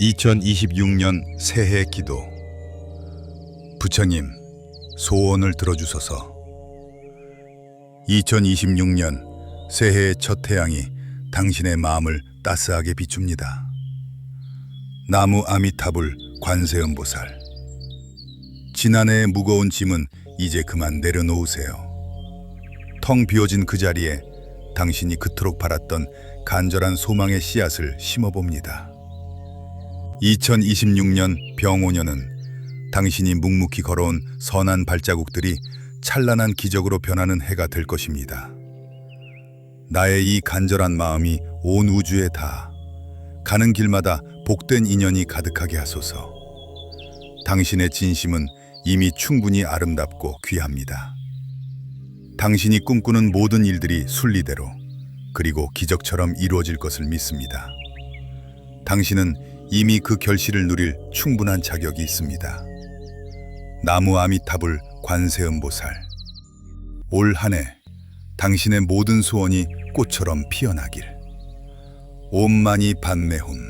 2026년 새해 기도 부처님 소원을 들어주소서 2026년 새해의 첫 태양이 당신의 마음을 따스하게 비춥니다. 나무 아미타불 관세음보살 지난해의 무거운 짐은 이제 그만 내려놓으세요. 텅 비어진 그 자리에 당신이 그토록 바랐던 간절한 소망의 씨앗을 심어봅니다. 2026년 병오년은 당신이 묵묵히 걸어온 선한 발자국들이 찬란한 기적으로 변하는 해가 될 것입니다. 나의 이 간절한 마음이 온 우주에 닿아 가는 길마다 복된 인연이 가득하게 하소서. 당신의 진심은 이미 충분히 아름답고 귀합니다. 당신이 꿈꾸는 모든 일들이 순리대로 그리고 기적처럼 이루어질 것을 믿습니다. 당신은 이미 그 결실을 누릴 충분한 자격이 있습니다. 나무 아미타불 관세음보살. 올 한 해 당신의 모든 소원이 꽃처럼 피어나길. 옴마니 반메홈